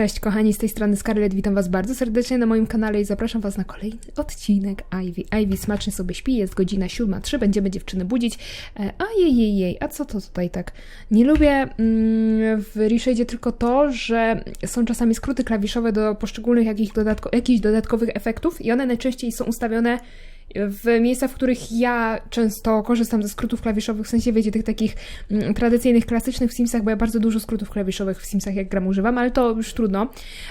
Cześć kochani, z tej strony Scarlett, witam was bardzo serdecznie na moim kanale i zapraszam was na kolejny odcinek Ivy. Ivy smacznie sobie śpi, jest godzina 7.03, będziemy dziewczyny budzić. E, a jej, jej, jej, a co to tutaj tak? Nie lubię mm, w Reshade tylko to, że są czasami skróty klawiszowe do poszczególnych jakichś, dodatko jakichś dodatkowych efektów i one najczęściej są ustawione w miejscach, w których ja często korzystam ze skrótów klawiszowych, w sensie, wiecie, tych takich mm, tradycyjnych, klasycznych w Simsach, bo ja bardzo dużo skrótów klawiszowych w Simsach jak gram używam, ale to już trudno.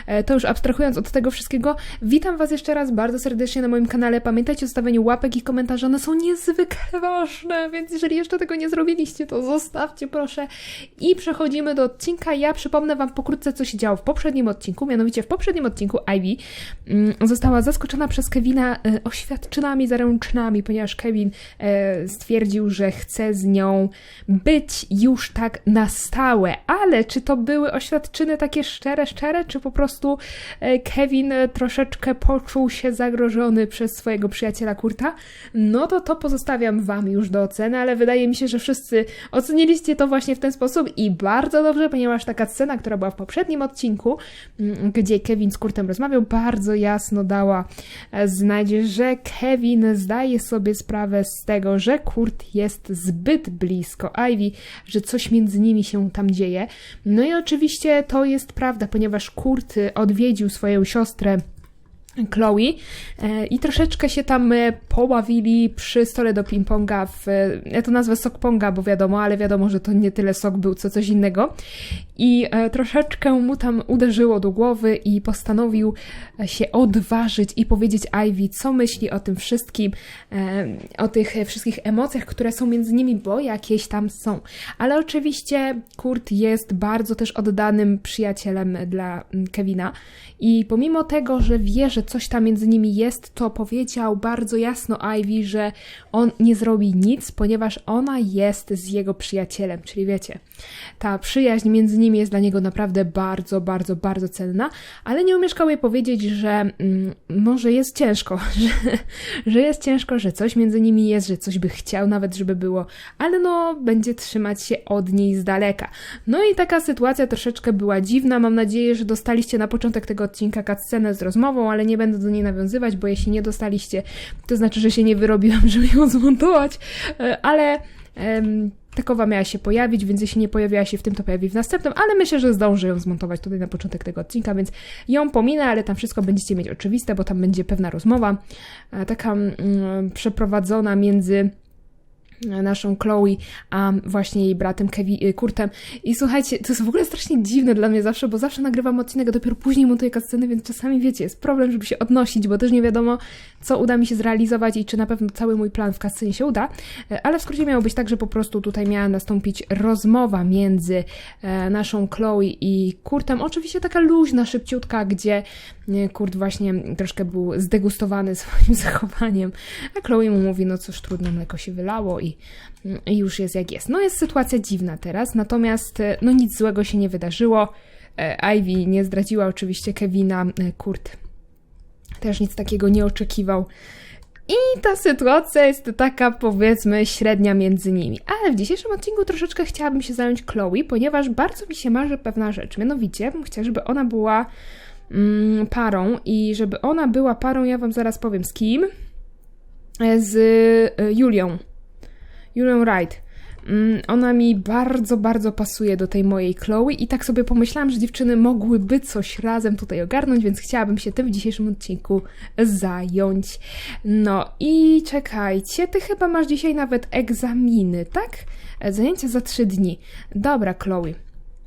E, to już abstrahując od tego wszystkiego, witam Was jeszcze raz bardzo serdecznie na moim kanale. Pamiętajcie o zostawieniu łapek i komentarzy, one są niezwykle ważne, więc jeżeli jeszcze tego nie zrobiliście, to zostawcie proszę. I przechodzimy do odcinka. Ja przypomnę Wam pokrótce, co się działo w poprzednim odcinku, mianowicie w poprzednim odcinku Ivy mm, została zaskoczona przez Kevina e, oświadczynami zaręczynami, ponieważ Kevin e, stwierdził, że chce z nią być już tak na stałe. Ale czy to były oświadczyny takie szczere, szczere, czy po prostu e, Kevin troszeczkę poczuł się zagrożony przez swojego przyjaciela Kurta? No to to pozostawiam Wam już do oceny, ale wydaje mi się, że wszyscy oceniliście to właśnie w ten sposób i bardzo dobrze, ponieważ taka scena, która była w poprzednim odcinku, mm, gdzie Kevin z Kurtem rozmawiał, bardzo jasno dała e, znać, że Kevin zdaje sobie sprawę z tego, że Kurt jest zbyt blisko Ivy, że coś między nimi się tam dzieje. No i oczywiście to jest prawda, ponieważ Kurt odwiedził swoją siostrę Chloe e, i troszeczkę się tam e, pobawili przy stole do ping-ponga w, e, ja to nazwę sok ponga, bo wiadomo, ale wiadomo, że to nie tyle sok był, co coś innego i troszeczkę mu tam uderzyło do głowy i postanowił się odważyć i powiedzieć Ivy, co myśli o tym wszystkim, o tych wszystkich emocjach, które są między nimi, bo jakieś tam są. Ale oczywiście Kurt jest bardzo też oddanym przyjacielem dla mm, Kevina i pomimo tego, że wie, że coś tam między nimi jest, to powiedział bardzo jasno Ivy, że on nie zrobi nic, ponieważ ona jest z jego przyjacielem. Czyli wiecie, ta przyjaźń między nimi jest dla niego naprawdę bardzo, bardzo, bardzo cenna, ale nie umieszkał jej powiedzieć, że mm, może jest ciężko, że, że jest ciężko, że coś między nimi jest, że coś by chciał nawet, żeby było, ale no, będzie trzymać się od niej z daleka. No i taka sytuacja troszeczkę była dziwna. Mam nadzieję, że dostaliście na początek tego odcinka scenę z rozmową, ale nie będę do niej nawiązywać, bo jeśli nie dostaliście, to znaczy, że się nie wyrobiłam, żeby ją zmontować, e, ale takowa miała się pojawić, więc jeśli nie pojawiła się w tym, to pojawi w następnym, ale myślę, że zdążę ją zmontować tutaj na początek tego odcinka, więc ją pominę, ale tam wszystko będziecie mieć oczywiste, bo tam będzie pewna rozmowa, e, taka um, przeprowadzona między naszą Chloe, a właśnie jej bratem Kevin, y, Kurtem. I słuchajcie, to jest w ogóle strasznie dziwne dla mnie zawsze, bo zawsze nagrywam odcinek, a dopiero później montuję sceny, więc czasami wiecie, jest problem, żeby się odnosić, bo też nie wiadomo, co uda mi się zrealizować i czy na pewno cały mój plan w kascenie się uda. E, ale w skrócie miało być tak, że po prostu tutaj miała nastąpić rozmowa między e, naszą Chloe i Kurtem. Oczywiście taka luźna, szybciutka, gdzie Kurt właśnie troszkę był zdegustowany swoim zachowaniem, a Chloe mu mówi, no cóż, trudno, mleko się wylało i, i już jest jak jest. No jest sytuacja dziwna teraz, natomiast no nic złego się nie wydarzyło. E, Ivy nie zdradziła oczywiście Kevina, e, Kurt też nic takiego nie oczekiwał. I ta sytuacja jest taka, powiedzmy, średnia między nimi. Ale w dzisiejszym odcinku troszeczkę chciałabym się zająć Chloe, ponieważ bardzo mi się marzy pewna rzecz. Mianowicie, bym chciała, żeby ona była mm, parą i żeby ona była parą, ja Wam zaraz powiem z kim. E, z e, Julią. Julią Wright. Mm, ona mi bardzo, bardzo pasuje do tej mojej Chloe i tak sobie pomyślałam, że dziewczyny mogłyby coś razem tutaj ogarnąć, więc chciałabym się tym w dzisiejszym odcinku zająć. No i czekajcie, ty chyba masz dzisiaj nawet egzaminy, tak? E, zajęcia za trzy dni. Dobra, Chloe.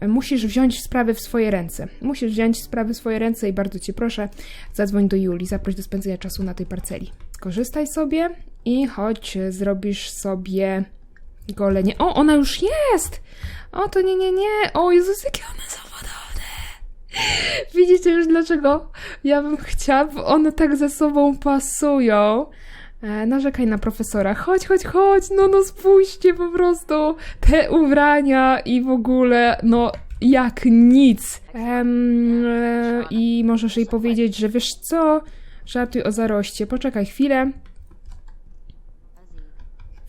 Musisz wziąć sprawy w swoje ręce. Musisz wziąć sprawy w swoje ręce i bardzo cię proszę, zadzwoń do Julii, zaproś do spędzenia czasu na tej parceli. Korzystaj sobie i chodź, zrobisz sobie golenie. O, ona już jest! O, to nie, nie, nie. O, Jezus, jakie one są podobne. Widzicie już dlaczego ja bym chciała, bo one tak ze sobą pasują. E, narzekaj na profesora. Chodź, chodź, chodź, no, no spójrzcie po prostu te ubrania i w ogóle, no jak nic. Um, I możesz jej powiedzieć, że wiesz co, żartuj o zaroście. Poczekaj chwilę.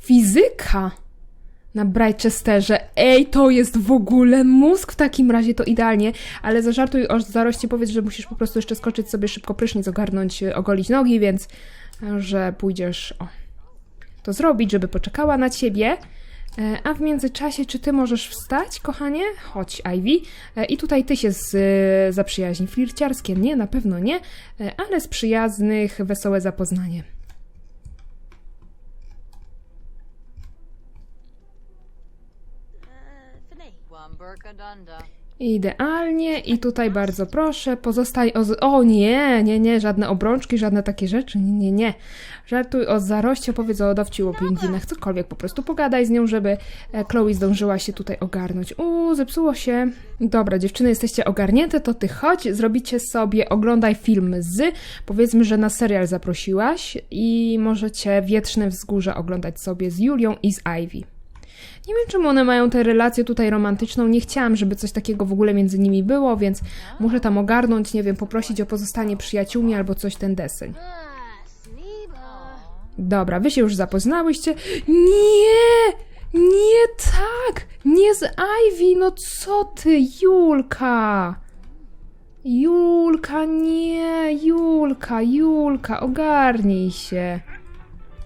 Fizyka! Na Brightchesterze. Ej, to jest w ogóle mózg w takim razie, to idealnie. Ale zażartuj o zaroście, powiedz, że musisz po prostu jeszcze skoczyć sobie szybko prysznic, ogarnąć, e, ogolić nogi, więc że pójdziesz o, to zrobić, żeby poczekała na ciebie. E, A w międzyczasie, czy ty możesz wstać, kochanie? Chodź, Ivy. E, I tutaj ty się z, zaprzyjaźni. Flirciarskie nie, na pewno nie, e, ale z przyjaznych wesołe zapoznanie. Idealnie i tutaj bardzo proszę, pozostań o... O nie, nie, nie, żadne obrączki, żadne takie rzeczy, nie, nie, nie. Żartuj o zaroście, opowiedz o dowciu o pingwinach, cokolwiek, po prostu pogadaj z nią, żeby e, Chloe zdążyła się tutaj ogarnąć. Uuu, zepsuło się. Dobra, dziewczyny, jesteście ogarnięte, to ty chodź, zrobicie sobie, oglądaj film z, powiedzmy, że na serial zaprosiłaś i możecie Wietrzne Wzgórze oglądać sobie z Julią i z Ivy. Nie wiem, czemu one mają tę relację tutaj romantyczną. Nie chciałam, żeby coś takiego w ogóle między nimi było, więc muszę tam ogarnąć, nie wiem, poprosić o pozostanie przyjaciółmi albo coś ten deseń. Dobra, wy się już zapoznałyście. Nie! Nie tak! Nie z Ivy! No co ty, Julka! Julka, nie! Julka, Julka, ogarnij się.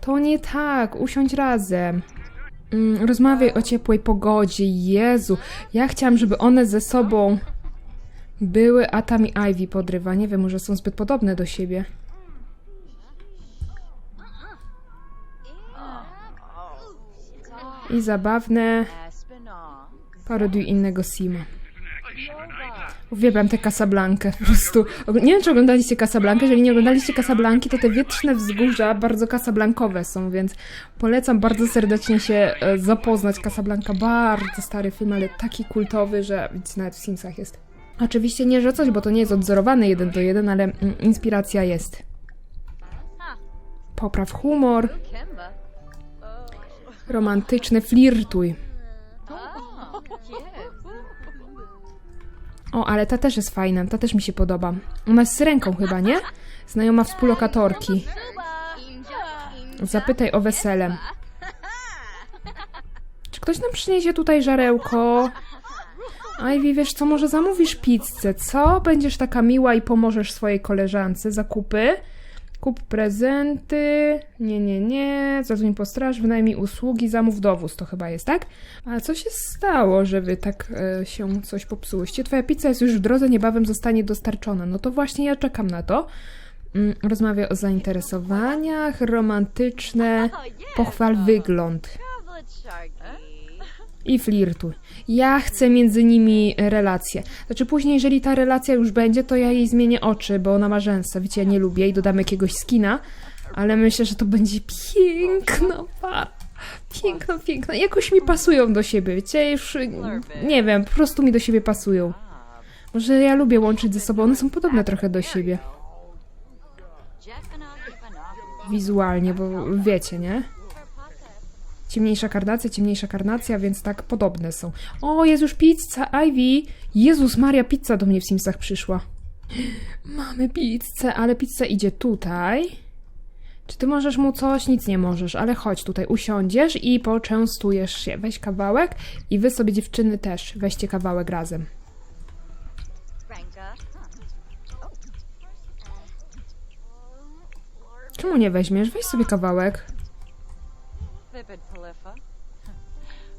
To nie tak, usiądź razem. Mm, rozmawiaj o ciepłej pogodzie. Jezu, ja chciałam, żeby one ze sobą były, a tam i Ivy podrywa. Nie wiem, może są zbyt podobne do siebie. I zabawne parodiuj innego Sima. Uwielbiam tę Casablankę, po prostu. Nie wiem, czy oglądaliście Casablankę. Jeżeli nie oglądaliście Casablanki, to te wietrzne wzgórza bardzo casablankowe są, więc polecam bardzo serdecznie się e, zapoznać. Casablanca, bardzo stary film, ale taki kultowy, że widzicie, nawet w Simsach jest. Oczywiście nie, że coś, bo to nie jest odzorowany jeden do jeden, ale mm, inspiracja jest. Popraw humor, Kimba. romantyczny, flirtuj. O, ale ta też jest fajna, ta też mi się podoba. Ona jest z ręką chyba, nie? Znajoma współlokatorki. Zapytaj o wesele. Czy ktoś nam przyniesie tutaj żarełko? Ivy, wiesz co, może zamówisz pizzę, co? Będziesz taka miła i pomożesz swojej koleżance. Zakupy. Kup prezenty. Nie, nie, nie. Zadzwoń po straż, wynajmij usługi, zamów dowóz. To chyba jest, tak? A co się stało, że wy tak e, się coś popsułyście? Twoja pizza jest już w drodze, niebawem zostanie dostarczona. No to właśnie ja czekam na to. Mm, Rozmawiaj o zainteresowaniach, romantyczne, pochwal wygląd i flirtuj. Ja chcę między nimi relację. Znaczy później, jeżeli ta relacja już będzie, to ja jej zmienię oczy, bo ona ma rzęsa. Wiecie, ja nie lubię i dodam jakiegoś skina, ale myślę, że to będzie piękna para. Piękna, piękna. Jakoś mi pasują do siebie, wiecie, już nie wiem, po prostu mi do siebie pasują. Może ja lubię łączyć ze sobą, one są podobne trochę do siebie. Wizualnie, bo wiecie, nie? Ciemniejsza karnacja, ciemniejsza karnacja, więc tak podobne są. O, jest już pizza, Ivy! Jezus Maria, pizza do mnie w Simsach przyszła. Mamy pizzę, ale pizza idzie tutaj. Czy ty możesz mu coś? Nic nie możesz, ale chodź tutaj, usiądziesz i poczęstujesz się. Weź kawałek i wy sobie dziewczyny też weźcie kawałek razem. Czemu nie weźmiesz? Weź sobie kawałek.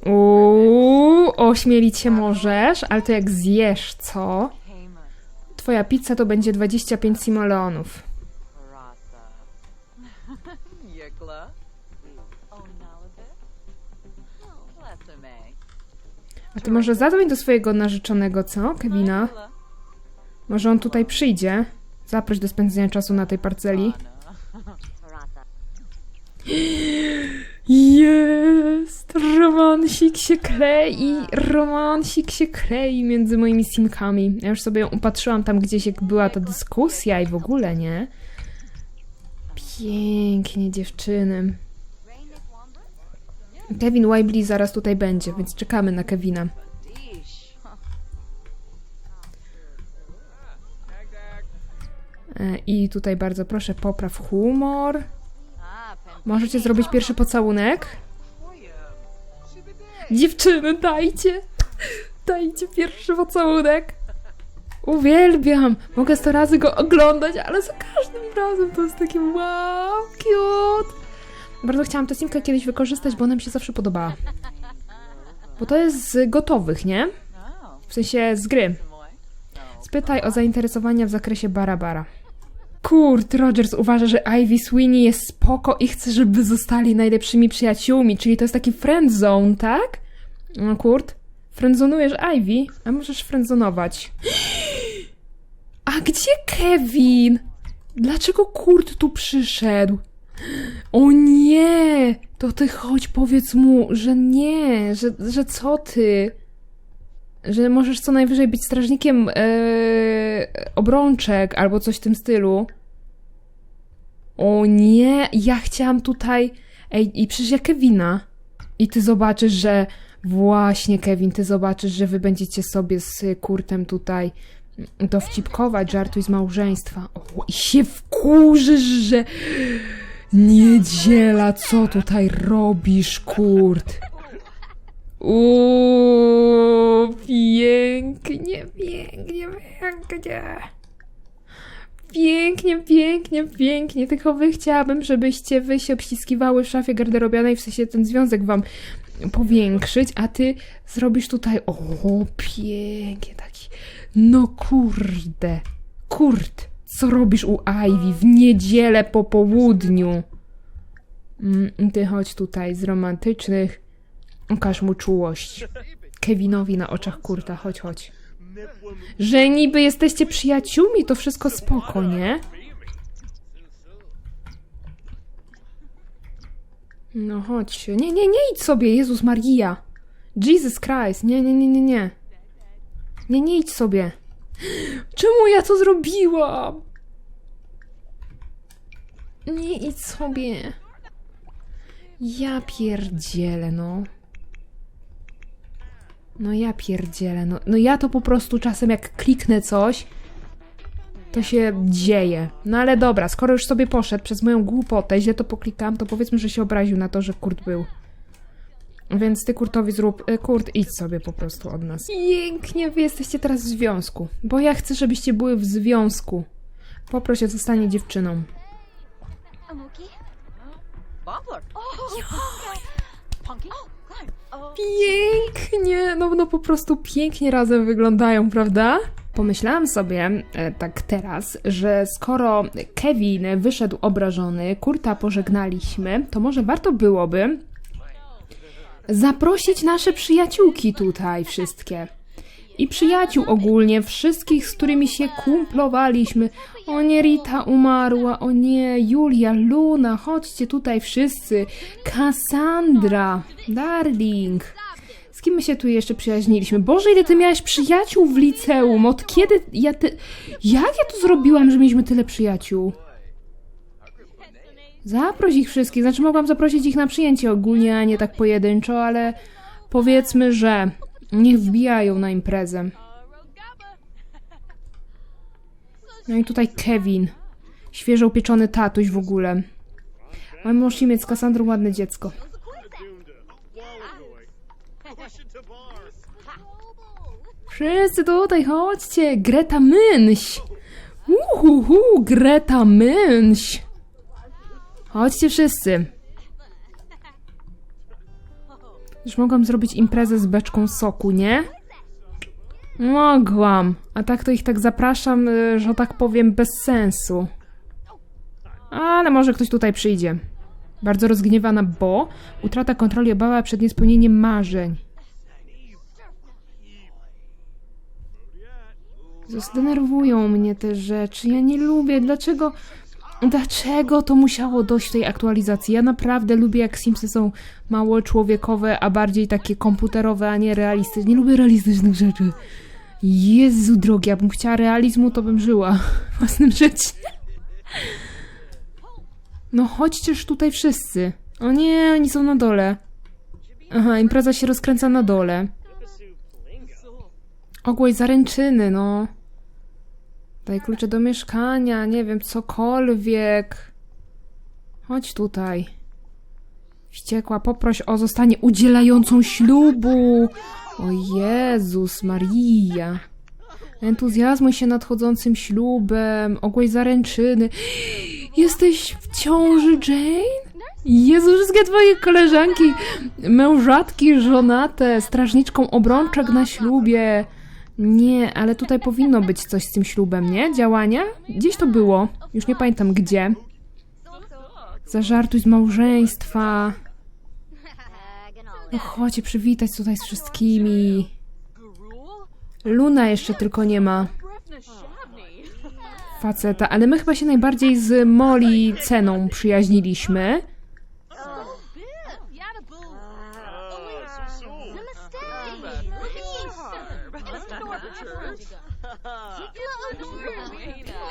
Uuu, ośmielić się możesz, ale to jak zjesz, co? Twoja pizza to będzie 25 simoleonów. Onalabit. Klesame. A ty może zadzwoń do swojego narzeczonego, co, Kevina? Może on tutaj przyjdzie? Zaproś do spędzenia czasu na tej parceli. Jest! Romansik się klei! Romansik się klei między moimi simkami. Ja już sobie ją upatrzyłam tam gdzieś, jak była ta dyskusja i w ogóle, nie? Pięknie, dziewczyny. Kevin Webley zaraz tutaj będzie, więc czekamy na Kevina. E, I tutaj bardzo proszę, popraw humor. Możecie zrobić pierwszy pocałunek? Dziewczyny, dajcie! Dajcie pierwszy pocałunek! Uwielbiam! Mogę sto razy go oglądać, ale za każdym razem to jest takie wow, cute! Bardzo chciałam tę simkę kiedyś wykorzystać, bo ona mi się zawsze podobała. Bo to jest z gotowych, nie? W sensie z gry. Spytaj o zainteresowania w zakresie Barabara. Kurt Rogers uważa, że Ivy Sweeney jest spoko i chce, żeby zostali najlepszymi przyjaciółmi, czyli to jest taki friend zone, tak? No, Kurt, friendzonujesz Ivy, a możesz friendzonować. A gdzie Kevin? Dlaczego Kurt tu przyszedł? O nie! To ty chodź, powiedz mu, że nie, że, że co ty? że możesz co najwyżej być strażnikiem e, obrączek albo coś w tym stylu. O nie, ja chciałam tutaj. Ej, i przecież ja Kevina. I ty zobaczysz, że właśnie Kevin, ty zobaczysz, że wy będziecie sobie z Kurtem tutaj dowcipkować, żartuj z małżeństwa. O, i się wkurzysz, że niedziela, co tutaj robisz, Kurt? Uuu, pięknie, pięknie, pięknie. Pięknie, pięknie, pięknie. Tylko wy chciałabym, żebyście wy się obściskiwały w szafie garderobianej, w sensie ten związek wam powiększyć, a ty zrobisz tutaj. O, pięknie, taki. No kurde. Kurt, co robisz u Ivy w niedzielę po południu? Mm, ty chodź tutaj z romantycznych. Okaż mu czułość. Kevinowi na oczach Kurta, chodź, chodź. Że niby jesteście przyjaciółmi, to wszystko spoko, nie? No chodź. Nie, nie, nie idź sobie, Jezus Maria. Jesus Christ. Nie, nie, nie, nie, nie. Nie, nie idź sobie. Czemu ja to zrobiłam? Nie idź sobie. Ja pierdzielę, no. No ja pierdzielę, no, no ja to po prostu czasem jak kliknę coś, to się dzieje. No ale dobra, skoro już sobie poszedł przez moją głupotę, źle to poklikam, to powiedzmy, że się obraził na to, że Kurt był. Więc ty Kurtowi zrób, e, Kurt idź sobie po prostu od nas. Pięknie, wy jesteście teraz w związku, bo ja chcę, żebyście były w związku. Poproś o zostanie dziewczyną. Pięknie, no, no po prostu pięknie razem wyglądają, prawda? Pomyślałam sobie e, tak teraz, że skoro Kevin wyszedł obrażony, Kurta pożegnaliśmy, to może warto byłoby zaprosić nasze przyjaciółki tutaj wszystkie. I przyjaciół ogólnie, wszystkich, z którymi się kumplowaliśmy. O nie, Rita umarła, o nie, Julia, Luna, chodźcie tutaj wszyscy. Cassandra, darling. Z kim my się tu jeszcze przyjaźniliśmy? Boże, ile ty miałeś przyjaciół w liceum? Od kiedy ja ty... Jak ja to zrobiłam, że mieliśmy tyle przyjaciół? Zaproś ich wszystkich. Znaczy, mogłam zaprosić ich na przyjęcie ogólnie, a nie tak pojedynczo, ale powiedzmy, że niech wbijają na imprezę. No i tutaj Kevin. Świeżo upieczony tatuś w ogóle. Mam mąż mieć z Kassandrą ładne dziecko. Wszyscy tutaj, chodźcie! Greta Mynś! Uhuhu, Greta Mynś! Chodźcie wszyscy. Już mogłam zrobić imprezę z beczką soku, nie? Mogłam. A tak to ich tak zapraszam, y, że tak powiem, bez sensu. Ale może ktoś tutaj przyjdzie. Bardzo rozgniewana, bo utrata kontroli obawa przed niespełnieniem marzeń. Zdenerwują mnie te rzeczy. Ja nie lubię. Dlaczego. Dlaczego to musiało dojść tej aktualizacji? Ja naprawdę lubię, jak Simsy są mało człowiekowe, a bardziej takie komputerowe, a nie realistyczne. Nie lubię realistycznych rzeczy. Jezu drogi, jakbym chciała realizmu, to bym żyła własnym życiu. No chodźcież tutaj wszyscy. O nie, oni są na dole. Aha, impreza się rozkręca na dole. Ogłoś zaręczyny, no. Daj klucze do mieszkania, nie wiem, cokolwiek. Chodź tutaj. Wściekła, poproś o zostanie udzielającą ślubu. O Jezus Maria. Entuzjazmuj się nadchodzącym ślubem, ogłoś zaręczyny. Jesteś w ciąży, Jane? Jezu, wszystkie twoje koleżanki, mężatki, żonate, strażniczką obrączek na ślubie. Nie, ale tutaj powinno być coś z tym ślubem, nie? Działania? Gdzieś to było. Już nie pamiętam gdzie. Zażartuj z małżeństwa. No chodź, przywitać tutaj z wszystkimi. Luna jeszcze tylko nie ma faceta, ale my chyba się najbardziej z Molly ceną przyjaźniliśmy.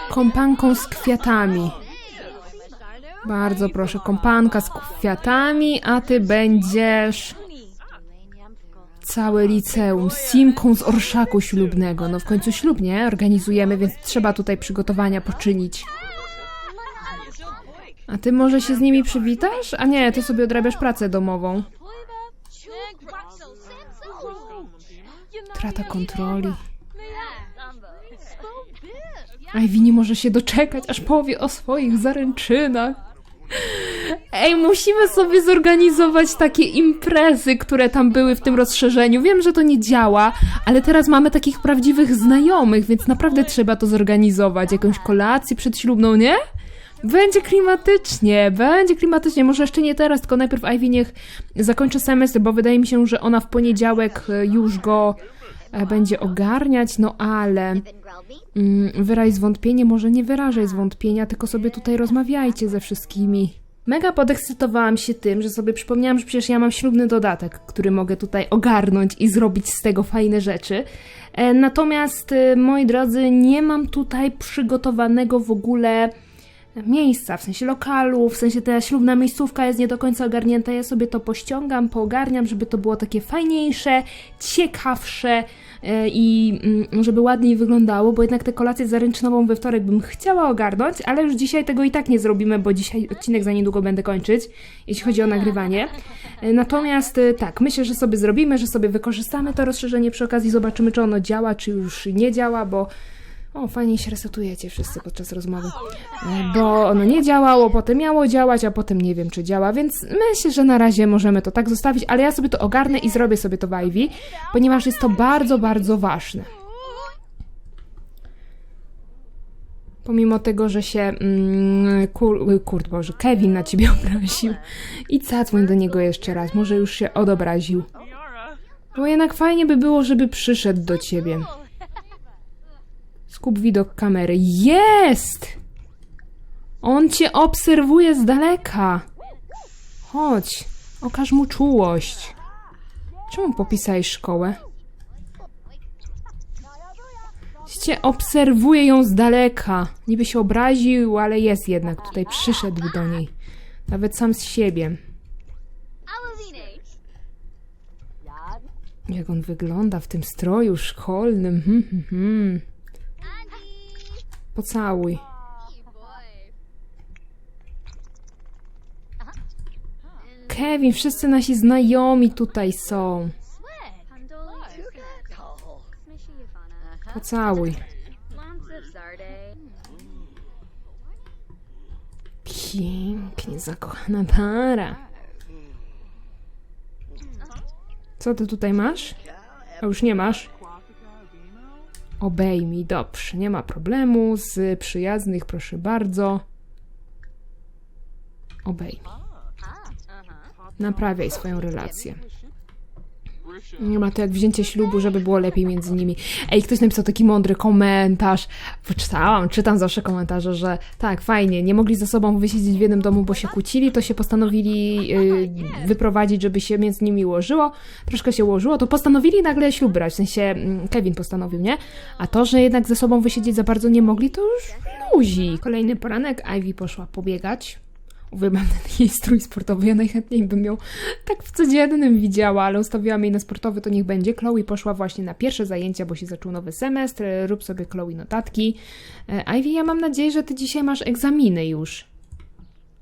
Kompanką z kwiatami. Bardzo proszę, kompanka z kwiatami, a ty będziesz całe liceum, simką z orszaku ślubnego. No w końcu ślub, nie? Organizujemy, więc trzeba tutaj przygotowania poczynić. A ty może się z nimi przywitasz? A nie, ty sobie odrabiasz pracę domową. Trata kontroli. Ivy nie może się doczekać, aż powie o swoich zaręczynach. Ej, musimy sobie zorganizować takie imprezy, które tam były w tym rozszerzeniu. Wiem, że to nie działa, ale teraz mamy takich prawdziwych znajomych, więc naprawdę trzeba to zorganizować. Jakąś kolację przedślubną, nie? Będzie klimatycznie, będzie klimatycznie. Może jeszcze nie teraz, tylko najpierw Ivy niech zakończy semestr, bo wydaje mi się, że ona w poniedziałek e, już go będzie ogarniać, no ale mm, wyraź zwątpienie, może nie wyrażaj zwątpienia, tylko sobie tutaj rozmawiajcie ze wszystkimi. Mega podekscytowałam się tym, że sobie przypomniałam, że przecież ja mam ślubny dodatek, który mogę tutaj ogarnąć i zrobić z tego fajne rzeczy. E, Natomiast, e, moi drodzy, nie mam tutaj przygotowanego w ogóle miejsca, w sensie lokalu, w sensie ta ślubna miejscówka jest nie do końca ogarnięta. Ja sobie to pościągam, poogarniam, żeby to było takie fajniejsze, ciekawsze e, i mm, żeby ładniej wyglądało, bo jednak tę kolację zaręczynową we wtorek bym chciała ogarnąć, ale już dzisiaj tego i tak nie zrobimy, bo dzisiaj odcinek za niedługo będę kończyć, jeśli chodzi o nagrywanie. E, Natomiast e, tak, myślę, że sobie zrobimy, że sobie wykorzystamy to rozszerzenie przy okazji, zobaczymy, czy ono działa, czy już nie działa, bo o, fajnie się resetujecie wszyscy podczas rozmowy. E, Bo ono nie działało, potem miało działać, a potem nie wiem, czy działa, więc myślę, że na razie możemy to tak zostawić, ale ja sobie to ogarnę i zrobię sobie to w Ivy, ponieważ jest to bardzo, bardzo ważne. Pomimo tego, że się mm, kur, Kurt, Boże, Kevin na ciebie obraził i zadzwoń do niego jeszcze raz, może już się odobraził. Bo jednak fajnie by było, żeby przyszedł do ciebie. Skup widok kamery. Jest! On cię obserwuje z daleka. Chodź, okaż mu czułość. Czemu popisałeś szkołę? Cię obserwuje ją z daleka. Niby się obraził, ale jest jednak. Tutaj przyszedł do niej. Nawet sam z siebie. Jak on wygląda w tym stroju szkolnym. Hmm, hmm, hmm. Pocałuj. Kevin, wszyscy nasi znajomi tutaj są. Pocałuj. Pięknie zakochana para. Co ty tutaj masz? A już nie masz? Obejmij, dobrze, nie ma problemu. Z przyjaznych, proszę bardzo. Obejmij. Naprawiaj swoją relację. Nie ma to jak wzięcie ślubu, żeby było lepiej między nimi. Ej, ktoś napisał taki mądry komentarz. Poczytałam, czytam zawsze komentarze, że tak, fajnie, nie mogli ze sobą wysiedzieć w jednym domu, bo się kłócili, to się postanowili yy, wyprowadzić, żeby się między nimi ułożyło. Troszkę się ułożyło, to postanowili nagle ślub brać, w sensie mm, Kevin postanowił, nie? A to, że jednak ze sobą wysiedzieć za bardzo nie mogli, to już luzi. Kolejny poranek, Ivy poszła pobiegać. Uwielbiam ten jej strój sportowy. Ja najchętniej bym ją tak w codziennym widziała, ale ustawiłam jej na sportowy, to niech będzie. Chloe poszła właśnie na pierwsze zajęcia, bo się zaczął nowy semestr. Rób sobie Chloe notatki. E, Ivy, ja mam nadzieję, że ty dzisiaj masz egzaminy już.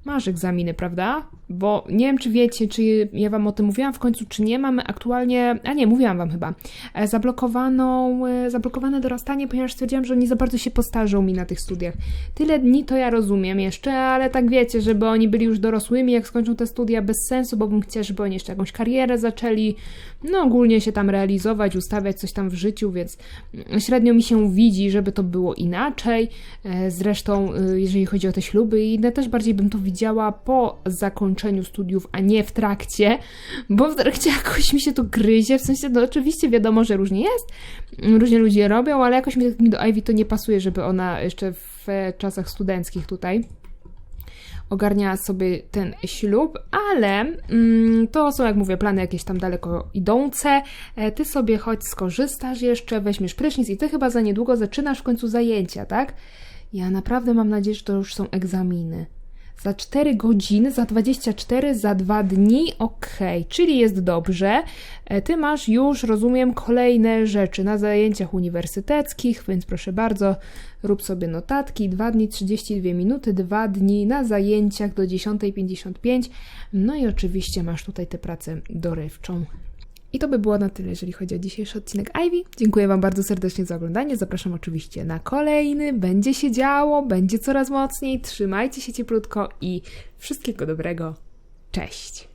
Masz egzaminy, prawda? Bo nie wiem, czy wiecie, czy ja wam o tym mówiłam w końcu, czy nie. Mamy aktualnie, a nie, mówiłam wam chyba, e, zablokowaną, e, zablokowane dorastanie, ponieważ stwierdziłam, że nie za bardzo się postarzą mi na tych studiach. Tyle dni to ja rozumiem jeszcze, ale tak wiecie, żeby oni byli już dorosłymi, jak skończą te studia, bez sensu, bo bym chciała, żeby oni jeszcze jakąś karierę zaczęli, no ogólnie się tam realizować, ustawiać coś tam w życiu, więc mm, średnio mi się widzi, żeby to było inaczej. E, Zresztą, jeżeli chodzi o te śluby i inne, też bardziej bym to widziała po zakończeniu studiów, a nie w trakcie, bo w trakcie jakoś mi się to gryzie, w sensie, no oczywiście wiadomo, że różnie jest, mm, różnie ludzie robią, ale jakoś mi, do Ivy to nie pasuje, żeby ona jeszcze w czasach studenckich tutaj ogarniała sobie ten ślub, ale mm, to są, jak mówię, plany jakieś tam daleko idące. E, Ty sobie chodź, skorzystasz jeszcze, weźmiesz prysznic i ty chyba za niedługo zaczynasz w końcu zajęcia, tak? Ja naprawdę mam nadzieję, że to już są egzaminy. Za 4 godziny, za 24, za 2 dni, okej, czyli jest dobrze. E, Ty masz już, rozumiem, kolejne rzeczy na zajęciach uniwersyteckich, więc proszę bardzo, rób sobie notatki. 2 dni, 32 minuty, 2 dni na zajęciach do 10.55. No i oczywiście masz tutaj tę pracę dorywczą. I to by było na tyle, jeżeli chodzi o dzisiejszy odcinek Ivy. Dziękuję Wam bardzo serdecznie za oglądanie. Zapraszam oczywiście na kolejny. Będzie się działo, będzie coraz mocniej. Trzymajcie się cieplutko i wszystkiego dobrego. Cześć!